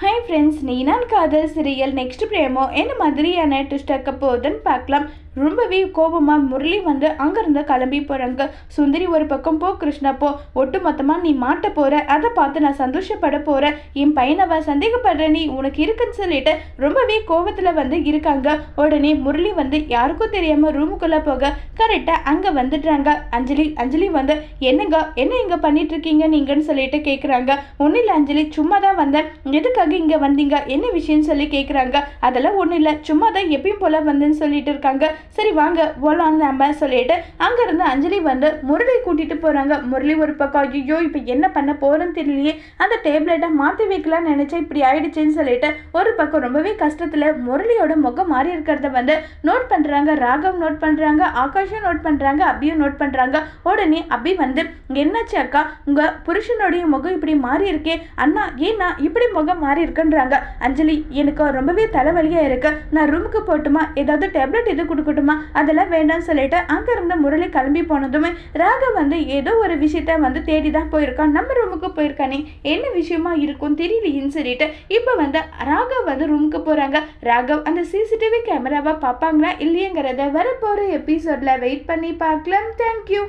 Hi friends நீ நான் காதல் சீரியல் நெக்ஸ்ட் பிரேமோ என்ன மாதிரியான ட்விஸ்ட் இருக்க போகுதுன்னு பார்க்கலாம். ரொம்பவே கோபமாக முரளி வந்து அங்கேருந்து கிளம்பி போகிறாங்க சுந்தரி ஒரு பக்கம் போ கிருஷ்ணா போ. ஒட்டு மொத்தமாக நீ மாட்ட போகிற அதை பார்த்து நான் சந்தோஷப்பட போகிறேன் என் பையனவ சந்தேகப்படுற நீ உனக்கு இருக்குன்னு சொல்லிட்டு ரொம்பவே கோபத்தில் வந்து இருக்காங்க. உடனே முரளி வந்து யாருக்கும் தெரியாமல் ரூமுக்குள்ளே போக கரெக்டாக அங்கே வந்துடுறாங்க. அஞ்சலி அஞ்சலி வந்து என்னங்க என்ன இங்கே பண்ணிட்டு இருக்கீங்க நீங்கன்னு சொல்லிட்டு கேட்குறாங்க ஒன்றும் இல்லை அஞ்சலி சும்மா தான் வந்தேன். எதுக்காக இங்கே வந்தீங்க? என்ன விஷயம்னு சொல்லி கேட்குறாங்க அதெல்லாம் ஒன்றும் இல்லை. சும்மா தான் எப்பயும் போல வந்தேன்னு சொல்லிட்டு இருக்காங்க. சரி வாங்க. போலான்னு நம்ம சொல்லிட்டு அங்கேருந்து அஞ்சலி வந்து முரளி கூட்டிட்டு போகிறாங்க முரளி ஒரு பக்கம் ஐயோ இப்போ என்ன பண்ண போகிறேன்னு தெரியலையே. அந்த டேப்லெட்டை மாற்றி வைக்கலாம்னு நினச்சா இப்படி ஆயிடுச்சுன்னு சொல்லிட்டு ஒரு பக்கம் ரொம்பவே கஷ்டத்தில் முரளியோட முகம் மாறி இருக்கிறத வந்து நோட் பண்ணுறாங்க ராகவ் நோட் பண்ணுறாங்க ஆகாஷும் நோட் பண்ணுறாங்க அபியும் நோட் பண்ணுறாங்க உடனே அபி வந்து என்னாச்சு அக்கா? உங்கள் புருஷனுடைய முகம் இப்படி மாறி இருக்கே. அண்ணா ஏன்னா இப்படி முகம் மாறி இருக்குன்றாங்க. அஞ்சலி எனக்கு ரொம்பவே தலைவலியாக இருக்கு. நான் ரூமுக்கு போட்டுமா? ஏதாவது டேப்லெட் எது கொடுக்கட்டுமா? அதெல்லாம் வேண்டாம்னு சொல்லிட்டு அங்கேருந்து முரளி கிளம்பி போனதுமே ராகவ் வந்து ஏதோ ஒரு விஷயத்த வந்து தேடி தான் போயிருக்கான். நம்ம ரூமுக்கு போயிருக்கானே என்ன விஷயமா இருக்கும் தெரியலையின்னு சொல்லிட்டு இப்போ வந்து ராகவ் வந்து ரூமுக்கு போகிறாங்க ராகவ் அந்த சிசிடிவி கேமராவை பார்ப்பாங்களா இல்லையங்கிறத வரப்போகிற எபிசோடில் வெயிட் பண்ணி பார்க்கலாம். தேங்க்யூ